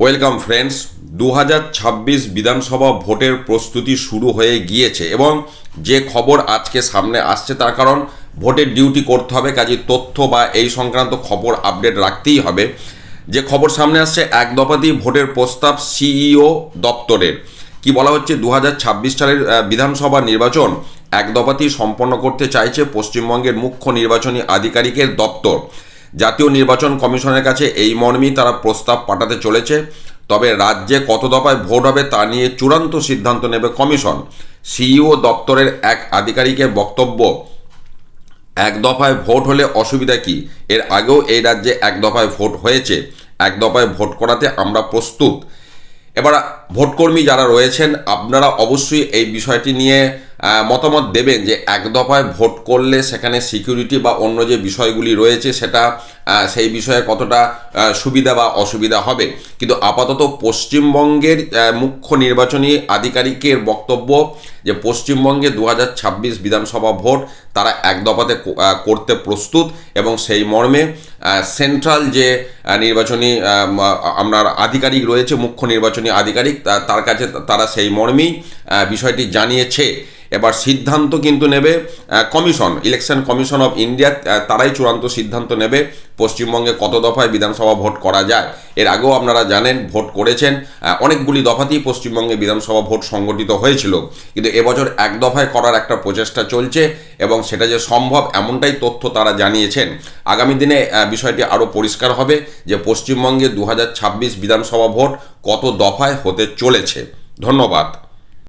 Welcome friends দু হাজার ছাব্বিশ বিধানসভা ভোটের প্রস্তুতি শুরু হয়ে গিয়েছে এবং যে খবর আজকে সামনে আসছে তার কারণ ভোটের ডিউটি করতে হবে কাজে তথ্য বা এই সংক্রান্ত খবর আপডেট রাখতেই হবে। যে খবর সামনে আসছে, এক দফাতেই ভোটের প্রস্তাব সিইও দপ্তরের। কি বলা হচ্ছে দু হাজার ছাব্বিশ সালের বিধানসভা নির্বাচন এক দফাতেই সম্পন্ন করতে চাইছে পশ্চিমবঙ্গের মুখ্য নির্বাচনী আধিকারিকের দপ্তর। জাতীয় নির্বাচন কমিশনের কাছে এই মর্মেই তারা প্রস্তাব পাঠাতে চলেছে। তবে রাজ্যে কত দফায় ভোট হবে তা নিয়ে চূড়ান্ত সিদ্ধান্ত নেবে কমিশন। সিইও দপ্তরের এক আধিকারিকের বক্তব্য, এক দফায় ভোট হলে অসুবিধা কি? এর আগেও এই রাজ্যে এক দফায় ভোট হয়েছে। এক দফায় ভোট করাতে আমরা প্রস্তুত। এবার ভোটকর্মী যারা রয়েছেন, আপনারা অবশ্যই এই বিষয়টি নিয়ে মতামত দেবেন যে এক দফায় ভোট করলে সেখানে সিকিউরিটি বা অন্য যে বিষয়গুলি রয়েছে সেটা সেই বিষয়ে কতটা সুবিধা বা অসুবিধা হবে। কিন্তু আপাতত পশ্চিমবঙ্গের মুখ্য নির্বাচনী আধিকারিকের বক্তব্য যে পশ্চিমবঙ্গে দু হাজার ছাব্বিশ বিধানসভা ভোট তারা এক দফাতে করতে প্রস্তুত এবং সেই মর্মে সেন্ট্রাল যে নির্বাচনী আপনার আধিকারিক রয়েছে, মুখ্য নির্বাচনী আধিকারিক তার কাছে তারা সেই মর্মেই বিষয়টি জানিয়েছে। এবার সিদ্ধান্ত কিন্তু নেবে commission election commission of India তারাই চূড়ান্ত সিদ্ধান্ত নেবে, পশ্চিমবঙ্গে কত দফায় বিধানসভা ভোট করা যায়। এর আগেও আপনারা জানেন, ভোট করেছেন অনেকগুলি দফাতেই পশ্চিমবঙ্গে বিধানসভা ভোট সংগঠিত হয়েছিল। কিন্তু এবছর এক দফায় করার একটা প্রচেষ্টা চলছে এবং সেটা যে সম্ভব এমনটাই তথ্য তারা জানিয়েছেন। আগামী দিনে বিষয়টি আরও পরিষ্কার হবে যে পশ্চিমবঙ্গে দু হাজার ছাব্বিশ বিধানসভা ভোট কত দফায় হতে চলেছে। ধন্যবাদ।